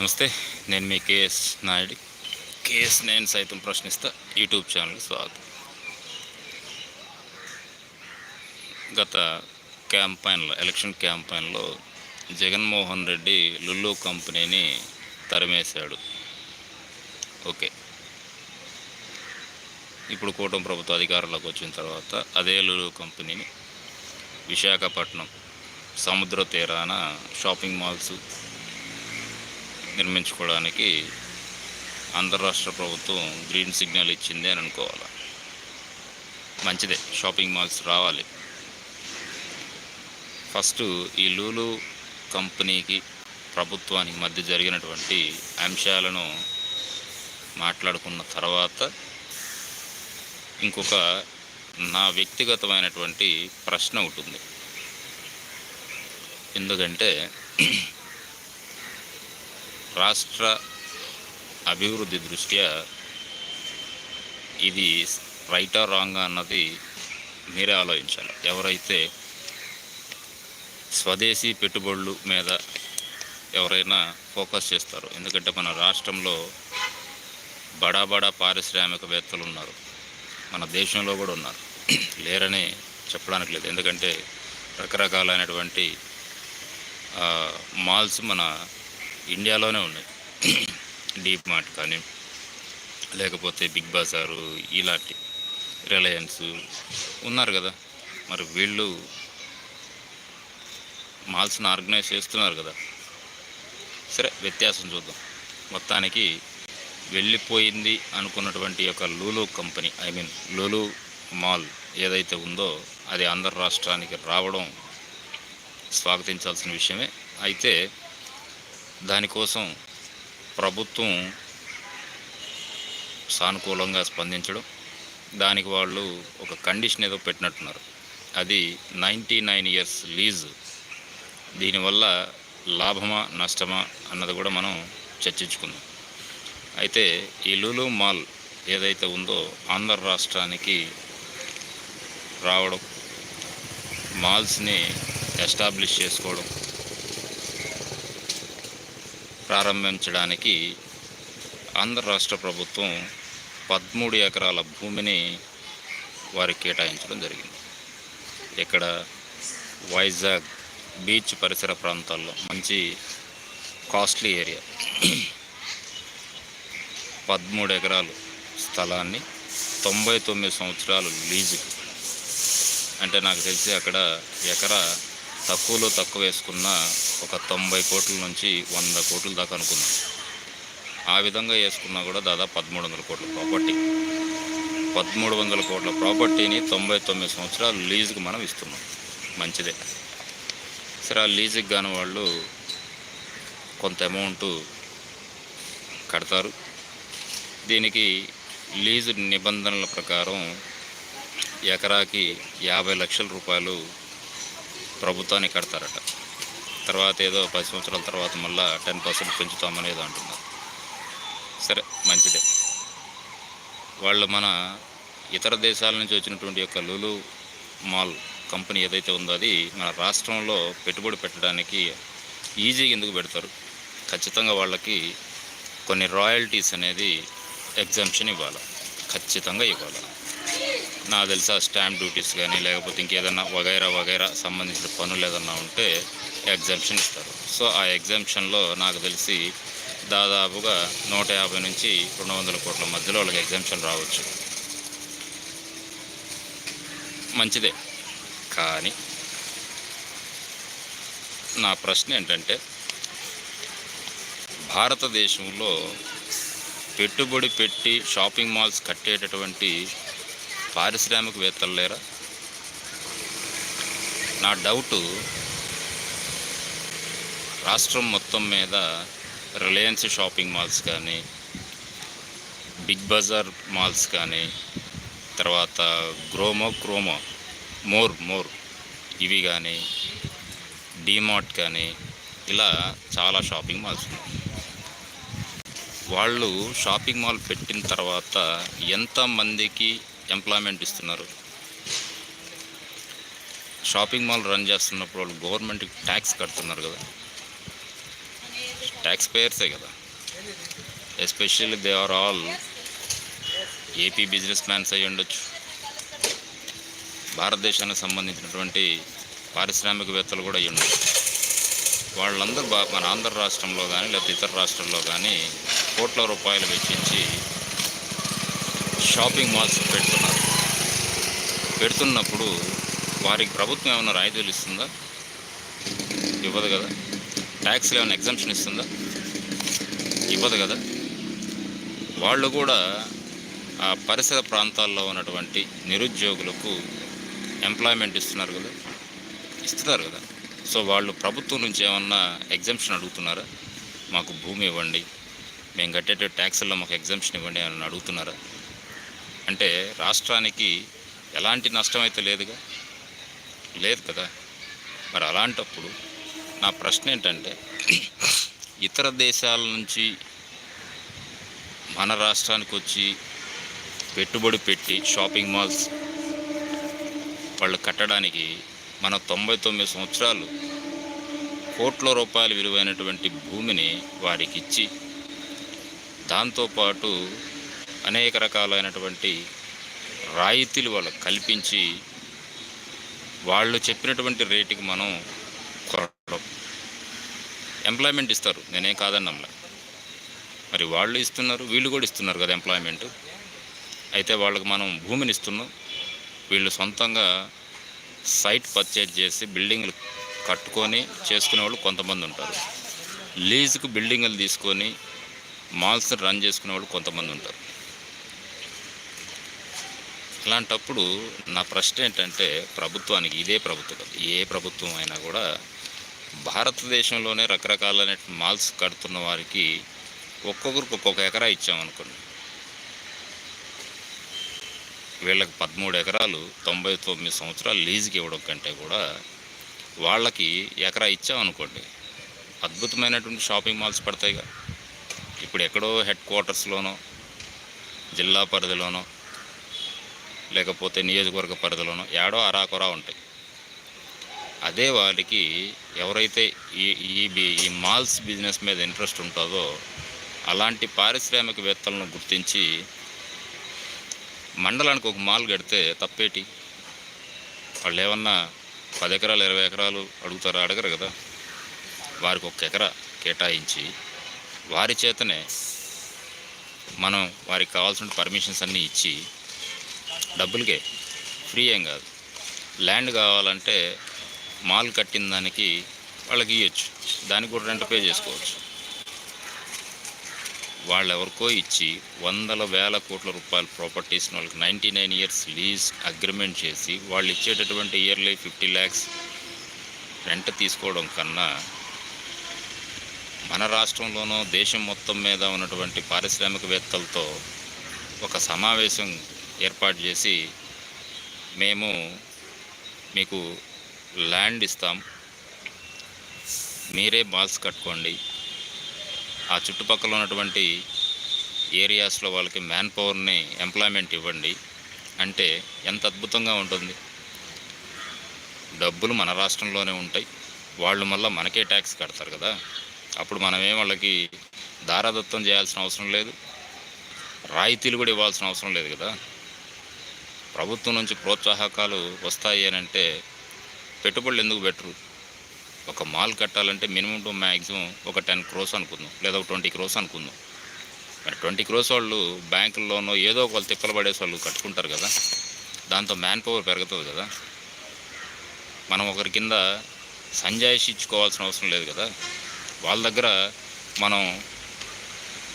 నమస్తే నేను మీ KS Naidu. KS నేను సైతం ప్రశ్నిస్తా యూట్యూబ్ ఛానల్కి స్వాగతం. గత క్యాంపైన్లో ఎలక్షన్ క్యాంపైన్లో జగన్మోహన్ రెడ్డి లుల్లు కంపెనీని తరిమేశాడు. ఓకే. ఇప్పుడు కూటమి ప్రభుత్వ అధికారంలోకి వచ్చిన తర్వాత అదే లులు కంపెనీని విశాఖపట్నం సముద్ర తీరాన షాపింగ్ మాల్స్ నిర్మించుకోవడానికి ఆంధ్ర రాష్ట్ర ప్రభుత్వం గ్రీన్ సిగ్నల్ ఇచ్చింది అని అనుకోవాలి? మంచిదే షాపింగ్ మాల్స్ రావాలి. ఫస్ట్ ఈ లూలు కంపెనీకి ప్రభుత్వానికి మధ్య జరిగినటువంటి అంశాలను మాట్లాడుకున్న తర్వాత ఇంకొక నా వ్యక్తిగతమైనటువంటి ప్రశ్న ఉంటుంది ఎందుకంటే రాష్ట్ర అభివృద్ధి దృష్ట్యా ఇది రైటా రాంగా అన్నది మీరే ఆలోచించాలి. ఎవరైతే స్వదేశీ పెట్టుబడులు మీద ఎవరైనా ఫోకస్ చేస్తారు ఎందుకంటే మన రాష్ట్రంలో బడా బడా పారిశ్రామికవేత్తలు ఉన్నారు మన దేశంలో కూడా ఉన్నారు. లేరని చెప్పడానికి లేదు. ఎందుకంటే రకరకాలైనటువంటి మాల్స్ మన ఇండియాలోనే ఉన్నాయి. డీప్ మార్ట్ కానీ లేకపోతే బిగ్ బజారు ఇలాంటి రిలయన్స్ ఉన్నారు కదా. మరి వీళ్ళు మాల్స్ని ఆర్గనైజ్ చేస్తున్నారు కదా. సరే వ్యత్యాసం చూద్దాం. మొత్తానికి వెళ్ళిపోయింది అనుకున్నటువంటి యొక్క Lulu company I mean Lulu mall ఏదైతే ఉందో అది ఆంధ్ర రాష్ట్రానికి రావడం స్వాగతించాల్సిన విషయమే. అయితే దానికోసం ప్రభుత్వం సానుకూలంగా స్పందించడం దానికి వాళ్ళు ఒక కండిషన్ ఏదో పెట్టినట్టున్నారు. అది నైంటీ నైన్ ఇయర్స్ లీజ్. దీనివల్ల లాభమా నష్టమా అన్నది కూడా మనం చర్చించుకుందాం. అయితే ఈ లులు మాల్ ఏదైతే ఉందో ఆంధ్ర రాష్ట్రానికి రావడం మాల్స్ని ఎస్టాబ్లిష్ చేసుకోవడం ప్రారంభించడానికి ఆంధ్ర రాష్ట్ర ప్రభుత్వం పదమూడు ఎకరాల భూమిని వారికి కేటాయించడం జరిగింది. ఇక్కడ వైజాగ్ బీచ్ పరిసర ప్రాంతాల్లో మంచి కాస్ట్లీ ఏరియా. పదమూడు ఎకరాలు స్థలాన్ని తొంభై తొమ్మిది సంవత్సరాలు లీజుకి. అంటే నాకు తెలిసి అక్కడ ఎకరా తక్కువలో తక్కువ వేసుకున్న ఒక తొంభై కోట్ల నుంచి వంద కోట్ల దాకా అనుకుందాం. ఆ విధంగా వేసుకున్నా కూడా దాదాపు పదమూడు వందల కోట్ల ప్రాపర్టీ. పదమూడు వందల కోట్ల ప్రాపర్టీని తొంభై తొమ్మిది సంవత్సరాలు లీజుకి మనం ఇస్తున్నాం. మంచిదే. సరే ఆ లీజుకి కాని వాళ్ళు కొంత అమౌంట్ కడతారు. దీనికి లీజు నిబంధనల ప్రకారం ఎకరాకి యాభై లక్షల రూపాయలు ప్రభుత్వానికి కడతారట. తర్వాత ఏదో పది సంవత్సరాల తర్వాత మళ్ళీ టెన్ పర్సెంట్ పెంచుతామని ఏదో అంటున్నారు. సరే మంచిదే. వాళ్ళు మన ఇతర దేశాల నుంచి వచ్చినటువంటి యొక్క లులు మాల్ కంపెనీ ఏదైతే ఉందో అది మన రాష్ట్రంలో పెట్టుబడి పెట్టడానికి ఈజీగా ఎందుకు పెడతారు? ఖచ్చితంగా వాళ్ళకి కొన్ని రాయల్టీస్ అనేది ఎగ్జామ్షన్ ఇవ్వాలి. ఖచ్చితంగా ఇవ్వాలి. నాకు తెలుసా స్టాంప్ డ్యూటీస్ కానీ లేకపోతే ఇంకేదన్నా వగైరా వగైరా సంబంధించిన పనులు ఏదన్నా ఉంటే ఎగ్జామ్షన్ ఇస్తారు. సో ఆ ఎగ్జామ్షన్లో నాకు తెలిసి దాదాపుగా నూట యాభై నుంచి రెండు వందల కోట్ల మధ్యలో వాళ్ళకి ఎగ్జామ్షన్ రావచ్చు. మంచిదే. కానీ నా ప్రశ్న ఏంటంటే భారతదేశంలో పెట్టుబడి పెట్టి షాపింగ్ మాల్స్ కట్టేటటువంటి పారిశ్రామికవేత్తలు లేరా? నా డౌటు రాష్ట్రం మొత్తం మీద రిలయన్స్ షాపింగ్ మాల్స్ కానీ బిగ్ బజార్ మాల్స్ కానీ తర్వాత గ్రోమో క్రోమో మోర్ మోర్ ఇవి కానీ డీమార్ట్ కానీ ఇలా చాలా షాపింగ్ మాల్స్ ఉన్నాయి. వాళ్ళు షాపింగ్ మాల్ పెట్టిన తర్వాత ఎంతమందికి ఎంప్లాయ్మెంట్ ఇస్తున్నారు. షాపింగ్ మాల్ రన్ చేస్తున్నప్పుడు వాళ్ళు గవర్నమెంట్కి ట్యాక్స్ కడుతున్నారు కదా. ట్యాక్స్ పేయర్సే కదా. Especially they are all AP business mans అయి ఉండొచ్చు. భారతదేశానికి సంబంధించినటువంటి పారిశ్రామికవేత్తలు కూడా అయి ఉండొచ్చు. వాళ్ళందరూ బా మన ఆంధ్ర రాష్ట్రంలో కానీ లేకపోతే ఇతర రాష్ట్రంలో కానీ కోట్ల రూపాయలు వెచ్చించి షాపింగ్ మాల్స్ పెడుతున్నారు. పెడుతున్నప్పుడు వారికి ప్రభుత్వం ఏమైనా రాయితీలు ఇస్తుందా? ఇవ్వదు కదా? ట్యాక్స్లు ఏమైనా ఎగ్జామ్షన్ ఇస్తుందా? ఇవ్వదు కదా? వాళ్ళు కూడా ఆ పరిసర ప్రాంతాల్లో ఉన్నటువంటి నిరుద్యోగులకు ఎంప్లాయ్మెంట్ ఇస్తున్నారు కదా? ఇస్తున్నారు కదా? సో వాళ్ళు ప్రభుత్వం నుంచి ఏమన్నా ఎగ్జామ్షన్ అడుగుతున్నారా? మాకు భూమి ఇవ్వండి. మేము కట్టేట ట్యాక్సుల్లో మాకు ఎగ్జామ్షన్ ఇవ్వండి అని అడుగుతున్నారా? అంటే రాష్ట్రానికి ఎలాంటి నష్టం అయితే లేదుగా? లేదు కదా. మరి అలాంటప్పుడు నా ప్రశ్న ఏంటంటే ఇతర దేశాల నుంచి మన రాష్ట్రానికి వచ్చి పెట్టుబడి పెట్టి షాపింగ్ మాల్స్ వాళ్ళు కట్టడానికి మన తొంభై తొమ్మిది సంవత్సరాలు కోట్ల రూపాయల విలువైనటువంటి భూమిని వారికి ఇచ్చి దాంతోపాటు అనేక రకాలైనటువంటి రాయితీలు వాళ్ళకు కల్పించి వాళ్ళు చెప్పినటువంటి రేటుకి మనం కొనడం. ఎంప్లాయ్మెంట్ ఇస్తారు. నేనేం కాదన్నంలా. మరి వాళ్ళు ఇస్తున్నారు వీళ్ళు కూడా ఇస్తున్నారు కదా ఎంప్లాయ్మెంట్ అయితే వాళ్ళకి మనం భూమిని ఇస్తున్నాం. వీళ్ళు సొంతంగా సైట్ పర్చేజ్ చేసి బిల్డింగ్లు కట్టుకొని చేసుకునే వాళ్ళు కొంతమంది ఉంటారు. లీజుకు బిల్డింగ్లు తీసుకొని మాల్స్ రన్ చేసుకునే వాళ్ళు కొంతమంది ఉంటారు. ఇలాంటప్పుడు నా ప్రశ్న ఏంటంటే ప్రభుత్వానికి ఇదే ప్రభుత్వం ఏ ప్రభుత్వం అయినా కూడా భారతదేశంలోనే రకరకాలైన మాల్స్ కడుతున్న వారికి ఒక్కొక్కరికి ఒక్కొక్క ఎకరా ఇచ్చామనుకోండి వీళ్ళకి పదమూడు ఎకరాలు తొంభై తొమ్మిది సంవత్సరాలు లీజుకి ఇవ్వడం కంటే కూడా వాళ్ళకి ఎకరా ఇచ్చామనుకోండి అద్భుతమైనటువంటి షాపింగ్ మాల్స్ పడతాయిగా. ఇప్పుడు ఎక్కడో హెడ్ క్వార్టర్స్లోనో జిల్లా పరిధిలోనో లేకపోతే నియోజకవర్గ పరిధిలోనో ఏడో అరాకొరా ఉంటాయి. అదే వారికి ఎవరైతే ఈ ఈ బి- ఈ మాల్స్ బిజినెస్ మీద ఇంట్రెస్ట్ ఉంటుందో అలాంటి పారిశ్రామికవేత్తలను గుర్తించి మండలానికి ఒక మాల్ కడితే తప్పేటి? వాళ్ళు ఏమన్నా పది ఎకరాలు ఇరవై ఎకరాలు అడుగుతారా? అడగరు కదా. వారికి ఒక ఎకరా కేటాయించి వారి చేతనే మనం వారికి కావాల్సిన పర్మిషన్స్ అన్నీ ఇచ్చి డబ్బులకే. ఫ్రీ ఏం కాదు. ల్యాండ్ కావాలంటే మాల్ కట్టిన దానికి వాళ్ళకి ఇవ్వచ్చు దానికి కూడా రెంట్ పే చేసుకోవచ్చు. వాళ్ళు ఎవరికో ఇచ్చి వందల వేల కోట్ల రూపాయల ప్రాపర్టీస్ని వాళ్ళకి ninety nine years lease agreement చేసి వాళ్ళు ఇచ్చేటటువంటి ఇయర్లీ ఫిఫ్టీ ల్యాక్స్ రెంట్ తీసుకోవడం కన్నా మన రాష్ట్రంలోనూ దేశం మొత్తం మీద ఉన్నటువంటి పారిశ్రామికవేత్తలతో ఒక సమావేశం ఏర్పాటు చేసి మేము మీకు ల్యాండ్ ఇస్తాం. మీరే బాల్స్ కట్టుకోండి. ఆ చుట్టుపక్కల ఉన్నటువంటి ఏరియాస్లో వాళ్ళకి మ్యాన్ పవర్ని ఎంప్లాయ్మెంట్ ఇవ్వండి. అంటే ఎంత అద్భుతంగా ఉంటుంది. డబ్బులు మన రాష్ట్రంలోనే ఉంటాయి. వాళ్ళు మళ్ళీ మనకే ట్యాక్స్ కడతారు కదా. అప్పుడు మనమేం వాళ్ళకి దారాదత్తం చేయాల్సిన అవసరం లేదు. రాయితీలు కూడా ఇవ్వాల్సిన అవసరం లేదు కదా. ప్రభుత్వం నుంచి ప్రోత్సాహకాలు వస్తాయి అని అంటే పెట్టుబడులు ఎందుకు బెటరు ఒక మాల్ కట్టాలంటే మినిమం టు మ్యాక్సిమం ఒక టెన్ క్రోస్ అనుకుందాం లేదా ఒక ట్వంటీ క్రోస్ అనుకుందాం. మరి ట్వంటీ క్రోస్ వాళ్ళు బ్యాంకుల్లోనో ఏదో ఒక వాళ్ళు తిప్పలు పడేసి వాళ్ళు కట్టుకుంటారు కదా దాంతో మ్యాన్ పవర్ పెరుగుతుంది కదా. మనం ఒకరి కింద సంజాయిషి ఇచ్చుకోవాల్సిన అవసరం లేదు కదా. వాళ్ళ దగ్గర మనం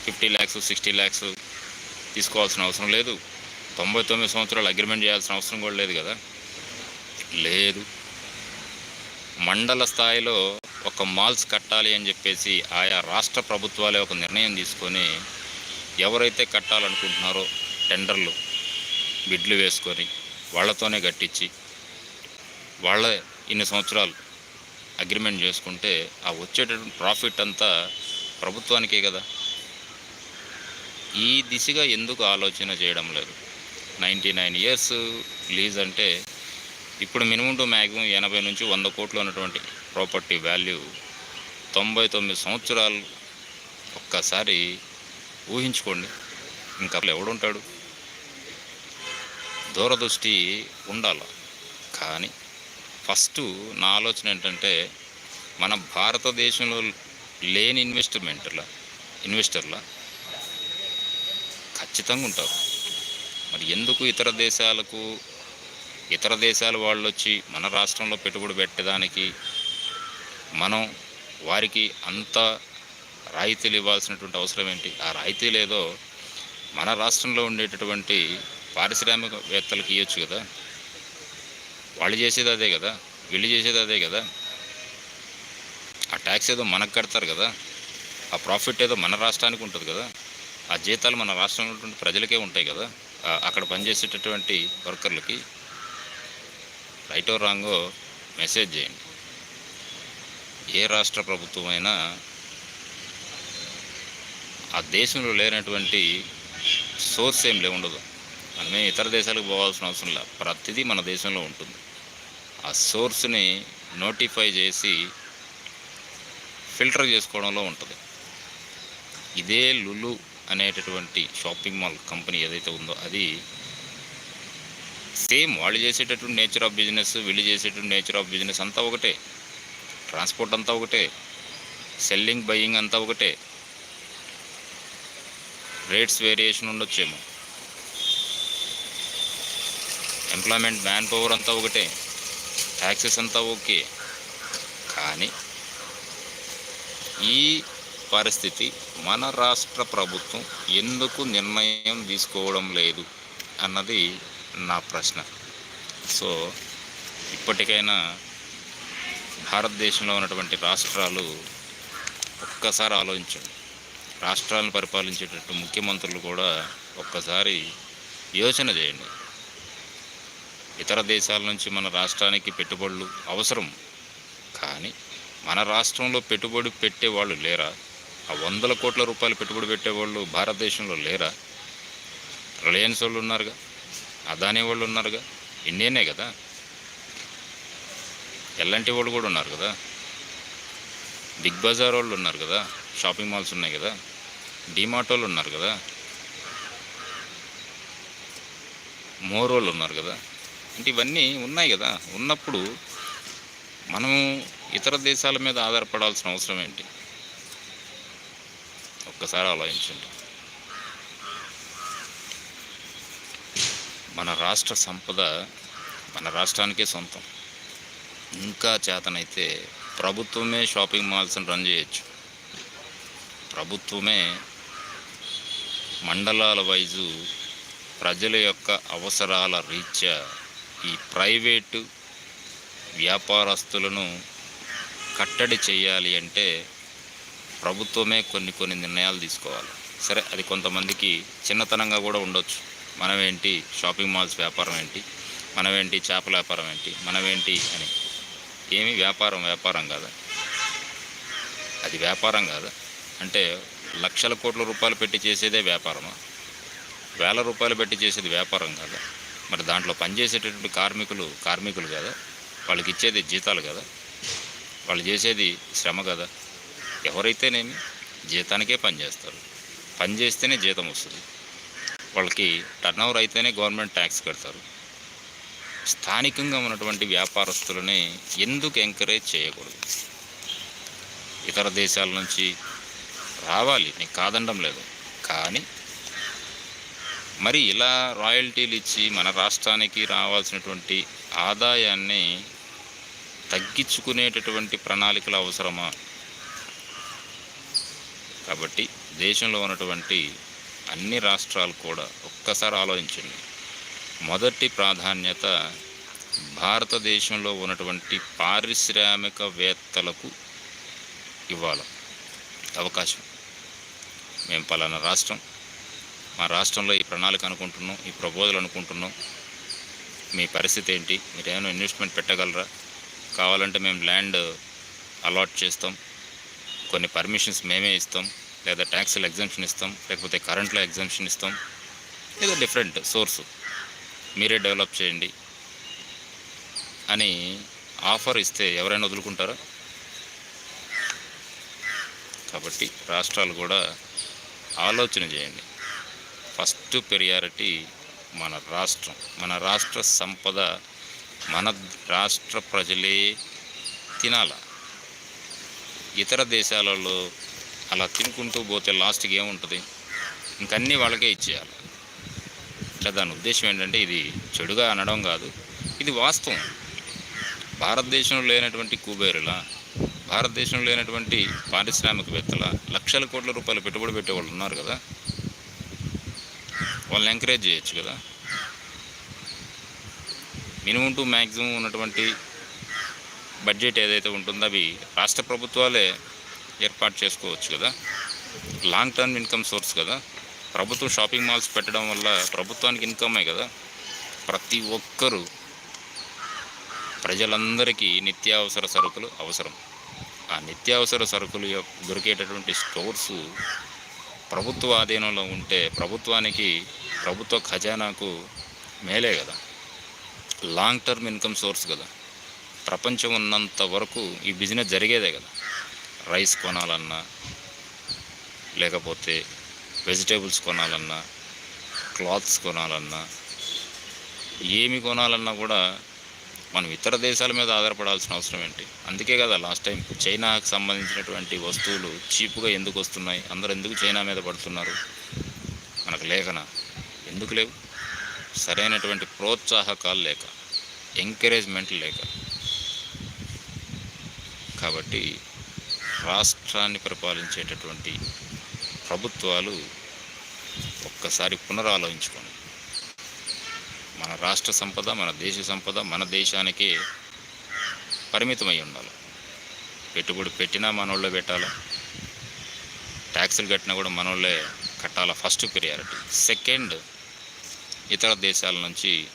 ఫిఫ్టీ ల్యాక్స్ సిక్స్టీ ల్యాక్స్ తీసుకోవాల్సిన అవసరం లేదు. తొంభై తొమ్మిది సంవత్సరాలు అగ్రిమెంట్ చేయాల్సిన అవసరం కూడా లేదు కదా? లేదు. మండల స్థాయిలో ఒక మాల్స్ కట్టాలి అని చెప్పేసి ఆయా రాష్ట్ర ప్రభుత్వాలే ఒక నిర్ణయం తీసుకొని ఎవరైతే కట్టాలనుకుంటున్నారో టెండర్లు బిడ్లు వేసుకొని వాళ్ళతోనే కట్టించి వాళ్ళ ఇన్ని సంవత్సరాలు అగ్రిమెంట్ చేసుకుంటే ఆ వచ్చేటటువంటి ప్రాఫిట్ అంతా ప్రభుత్వానికే కదా? ఈ దిశగా ఎందుకు ఆలోచన చేయడం లేదు? నైంటీ నైన్ ఇయర్స్ లీజ్ అంటే ఇప్పుడు మినిమం టు మ్యాక్సిమం ఎనభై నుంచి వంద కోట్లు ఉన్నటువంటి ప్రాపర్టీ వాల్యూ తొంభై తొమ్మిది సంవత్సరాలు ఒక్కసారి ఊహించుకోండి. ఇంకా ఎవడుంటాడు దూరదృష్టి ఉండాల. కానీ ఫస్ట్ నా ఆలోచన ఏంటంటే మన భారతదేశంలో లేని ఇన్వెస్ట్మెంట్ల ఇన్వెస్టర్ల ఖచ్చితంగా ఉంటారు. మరి ఎందుకు ఇతర దేశాలకు ఇతర దేశాల వాళ్ళు వచ్చి మన రాష్ట్రంలో పెట్టుబడి పెట్టడానికి మనం వారికి అంత రాయితీలు ఇవ్వాల్సినటువంటి అవసరం ఏంటి? ఆ రాయితీలు ఏదో మన రాష్ట్రంలో ఉండేటటువంటి పారిశ్రామికవేత్తలకు ఇవ్వచ్చు కదా. వాళ్ళు చేసేది అదే కదా. వీళ్ళు చేసేది అదే కదా. ఆ ట్యాక్స్ ఏదో మనకు కడతారు కదా. ఆ ప్రాఫిట్ ఏదో మన రాష్ట్రానికి ఉంటుంది కదా. ఆ జీతాలు మన రాష్ట్రంలో ఉన్నటువంటి ప్రజలకే ఉంటాయి కదా. అక్కడ పనిచేసేటటువంటి వర్కర్లకి రైటో రాంగో మెసేజ్ చేయండి. ఏ రాష్ట్ర ప్రభుత్వం అయినా ఆ దేశంలో లేనటువంటి సోర్స్ ఏం లేవుండదు ఉండదు. మనమే ఇతర దేశాలకు పోవాల్సిన అవసరం లేదు. ప్రతిదీ మన దేశంలో ఉంటుంది. ఆ సోర్స్ని నోటిఫై చేసి ఫిల్టర్ చేసుకోవడంలో ఉంటుంది. ఇదే లులు అనేటటువంటి షాపింగ్ మాల్ కంపెనీ ఏదైతే ఉందో అది సేమ్ వాళ్ళు చేసేటటువంటి నేచర్ ఆఫ్ బిజినెస్ వీళ్ళు చేసేటువంటి నేచర్ ఆఫ్ బిజినెస్ అంతా ఒకటే. ట్రాన్స్పోర్ట్ అంతా ఒకటే. సెల్లింగ్ బయ్యింగ్ అంతా ఒకటే. రేట్స్ వేరియేషన్ ఉండొచ్చేమో. ఎంప్లాయ్మెంట్ మ్యాన్ పవర్ అంతా ఒకటే. ట్యాక్సెస్ అంతా ఓకే. కానీ ఈ పరిస్థితి. మన రాష్ట్ర ప్రభుత్వం ఎందుకు నిర్ణయం తీసుకోవడం లేదు అన్నది నా ప్రశ్న. సో ఇప్పటికైనా భారతదేశంలో ఉన్నటువంటి రాష్ట్రాలు ఒక్కసారి ఆలోచించండి. రాష్ట్రాలను పరిపాలించేటట్టు ముఖ్యమంత్రులు కూడా ఒక్కసారి యోచన చేయండి. ఇతర దేశాల నుంచి మన రాష్ట్రానికి పెట్టుబడులు అవసరం. కానీ మన రాష్ట్రంలో పెట్టుబడి పెట్టే వాళ్ళు లేరా? ఆ వందల కోట్ల రూపాయలు పెట్టుబడి పెట్టేవాళ్ళు భారతదేశంలో లేరా? రిలయన్స్ వాళ్ళు ఉన్నారుగా అదానీ వాళ్ళు ఉన్నారుగా ఇండియనే కదా? ఎలాంటి వాళ్ళు కూడా ఉన్నారు కదా? బిగ్ బజార్ వాళ్ళు ఉన్నారు కదా? షాపింగ్ మాల్స్ ఉన్నాయి కదా? డిమార్ట్ వాళ్ళు ఉన్నారు కదా? మోర్ వాళ్ళు ఉన్నారు కదా? అంటే ఇవన్నీ ఉన్నాయి కదా? ఉన్నప్పుడు మనము ఇతర దేశాల మీద ఆధారపడాల్సిన అవసరం ఏంటి? ఒక్కసారి ఆలోచించండి. మన రాష్ట్ర సంపద మన రాష్ట్రానికే సొంతం. ఇంకా చేతనైతే ప్రభుత్వమే షాపింగ్ మాల్స్ని రన్ చేయొచ్చు. ప్రభుత్వమే మండలాల వైజు ప్రజల యొక్క అవసరాల రీత్యా ఈ ప్రైవేటు వ్యాపారస్తులను కట్టడి చేయాలి అంటే ప్రభుత్వమే కొన్ని కొన్ని నిర్ణయాలు తీసుకోవాలి. సరే అది కొంతమందికి చిన్నతనంగా కూడా ఉండొచ్చు. మనమేంటి? షాపింగ్ మాల్స్ వ్యాపారం ఏంటి? మనమేంటి? చేపల వ్యాపారం ఏంటి? మనమేంటి అని. ఏమి వ్యాపారం వ్యాపారం కాదా. అది వ్యాపారం కాదా. అంటే లక్షల కోట్ల రూపాయలు పెట్టి చేసేదే వ్యాపారమా? వేల రూపాయలు పెట్టి చేసేది వ్యాపారం కాదా? మరి దాంట్లో పనిచేసేటటువంటి కార్మికులు కార్మికులు కదా? వాళ్ళకి ఇచ్చేది జీతాలు కదా? వాళ్ళు చేసేది శ్రమ కదా? ఎవరైతేనేమి జీతానికే పనిచేస్తారు పని చేస్తేనే జీతం వస్తుంది. వాళ్ళకి టర్న్ ఓవర్ అయితేనే గవర్నమెంట్ ట్యాక్స్ కడతారు. స్థానికంగా ఉన్నటువంటి వ్యాపారస్తులని ఎందుకు ఎంకరేజ్ చేయకూడదు? ఇతర దేశాల నుంచి రావాలి నీకు కాదండం లేదు. కానీ మరి ఇలా రాయల్టీలు ఇచ్చి మన రాష్ట్రానికి రావాల్సినటువంటి ఆదాయాన్ని తగ్గించుకునేటటువంటి ప్రణాళికలు అవసరమా? కాబట్టి దేశంలో ఉన్నటువంటి అన్ని రాష్ట్రాలు కూడా ఒక్కసారి ఆలోచించండి. మొదటి ప్రాధాన్యత భారతదేశంలో ఉన్నటువంటి పారిశ్రామికవేత్తలకు ఇవ్వాలి అవకాశం. మేము పలానా రాష్ట్రం మా రాష్ట్రంలో ఈ ప్రణాళిక అనుకుంటున్నాం ఈ ప్రపోజల్ అనుకుంటున్నాం. మీ పరిస్థితి ఏంటి? మీరు ఏమైనా ఇన్వెస్ట్మెంట్ పెట్టగలరా? కావాలంటే మేము ల్యాండ్ అలాట్ చేస్తాం. కొన్ని పర్మిషన్స్ మేమే ఇస్తాం లేదా ట్యాక్స్లో ఎగ్జామ్షన్ ఇస్తాం లేకపోతే కరెంట్లో ఎగ్జామ్షన్ ఇస్తాం. లేదా డిఫరెంట్ సోర్స్ మీరే డెవలప్ చేయండి అని ఆఫర్ ఇస్తే ఎవరైనా వదులుకుంటారా? కాబట్టి రాష్ట్రాలు కూడా ఆలోచన చేయండి. ఫస్ట్ పెరియారిటీ మన రాష్ట్రం. మన రాష్ట్ర సంపద మన రాష్ట్ర ప్రజలే తినాల? ఇతర దేశాలలో అలా తినుకుంటూ పోతే లాస్ట్కి ఏముంటుంది? ఇంకన్నీ వాళ్ళకే ఇచ్చేయాలి. ఇట్లా దాని ఉద్దేశం ఏంటంటే ఇది చెడుగా అనడం కాదు. ఇది వాస్తవం. భారతదేశంలో లేనటువంటి కుబేరుల భారతదేశంలో లేనటువంటి పారిశ్రామికవేత్తల లక్షల కోట్ల రూపాయలు పెట్టుబడి పెట్టే వాళ్ళు ఉన్నారు కదా? వాళ్ళని ఎంకరేజ్ చేయొచ్చు కదా? మినిమం టు మ్యాక్సిమం ఉన్నటువంటి బడ్జెట్ ఏదైతే ఉంటుందో అవి రాష్ట్ర ప్రభుత్వాలే ఏర్పాటు చేసుకోవచ్చు కదా. లాంగ్ టర్మ్ ఇన్కమ్ సోర్స్ కదా. ప్రభుత్వం షాపింగ్ మాల్స్ పెట్టడం వల్ల ప్రభుత్వానికి ఇన్కమే కదా. ప్రతి ఒక్కరూ ప్రజలందరికీ నిత్యావసర సరుకులు అవసరం. ఆ నిత్యావసర సరుకులు యొక్క దొరికేటటువంటి స్టోర్స్ ప్రభుత్వ ఆధీనంలో ఉంటే ప్రభుత్వానికి ప్రభుత్వ ఖజానాకు మేలే కదా. లాంగ్ టర్మ్ ఇన్కమ్ సోర్స్ కదా. ప్రపంచం ఉన్నంత వరకు ఈ బిజినెస్ జరిగేదే కదా. రైస్ కొనాలన్నా లేకపోతే వెజిటేబుల్స్ కొనాలన్నా క్లాత్స్ కొనాలన్నా ఏమి కొనాలన్నా కూడా మనం ఇతర దేశాల మీద ఆధారపడాల్సిన అవసరం ఏంటి? అందుకే కదా లాస్ట్ టైం చైనాకు సంబంధించినటువంటి వస్తువులు చీప్గా ఎందుకు వస్తున్నాయి? అందరూ ఎందుకు చైనా మీద పడుతున్నారు? మనకు లేఖన? ఎందుకు లేవు? సరైనటువంటి ప్రోత్సాహకాలు లేక ఎంకరేజ్మెంట్ లేక. కాబట్టి రాష్ట్రాన్ని పరిపాలించేటటువంటి ప్రభుత్వాలు ఒక్కసారి పునరాలోచించుకోండి. మన రాష్ట్ర సంపద మన దేశ సంపద మన దేశానికే పరిమితమై ఉండాలి. పెట్టుబడి పెట్టినా మనోళ్ళే పెట్టాలా? ట్యాక్సులు కట్టినా కూడా మనోళ్ళే కట్టాలా? ఫస్ట్ ప్రియారిటీ సెకండ్ ఇతర దేశాల నుంచి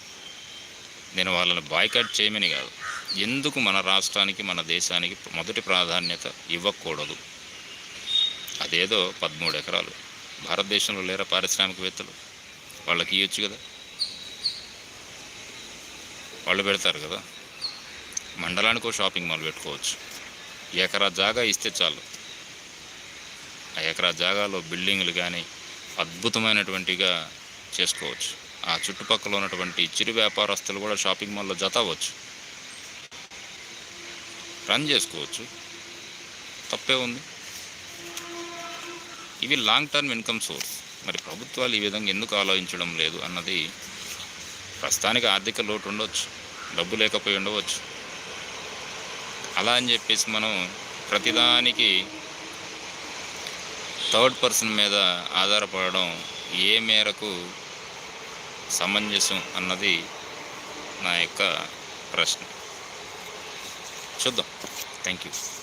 నేను వాళ్ళని బాయ్కాట్ చేయమని కాదు. ఎందుకు మన రాష్ట్రానికి మన దేశానికి మొదటి ప్రాధాన్యత ఇవ్వకూడదు? అదేదో పదమూడు ఎకరాలు. భారతదేశంలో లేరా పారిశ్రామికవేత్తలు? వాళ్ళకి ఇవ్వచ్చు కదా. వాళ్ళు పెడతారు కదా. మండలానికి ఒక షాపింగ్ మాల్ పెట్టుకోవచ్చు. ఎకరా జాగా ఇస్తే చాలు. ఆ ఎకరా జాగాలో బిల్డింగ్లు కానీ అద్భుతమైనటువంటిగా చేసుకోవచ్చు. ఆ చుట్టుపక్కల ఉన్నటువంటి చిరు వ్యాపారస్తులు కూడా షాపింగ్ మాల్లో జత అవ్వచ్చు. రన్ చేసుకోవచ్చు. తప్పే ఉంది. ఇవి లాంగ్ టర్మ్ ఇన్కమ్ సోర్స్ మరి ప్రభుత్వాలు ఈ విధంగా ఎందుకు ఆలోచించడం లేదు అన్నది ప్రస్తుతానికి ఆర్థిక లోటు ఉండవచ్చు డబ్బు లేకపోయి ఉండవచ్చు. అలా అని చెప్పేసి మనం ప్రతిదానికి థర్డ్ పర్సన్ మీద ఆధారపడడం ఏ మేరకు సమంజసం అన్నది నా యొక్క ప్రశ్న. చూద్దాం థ్యాంక్ యూ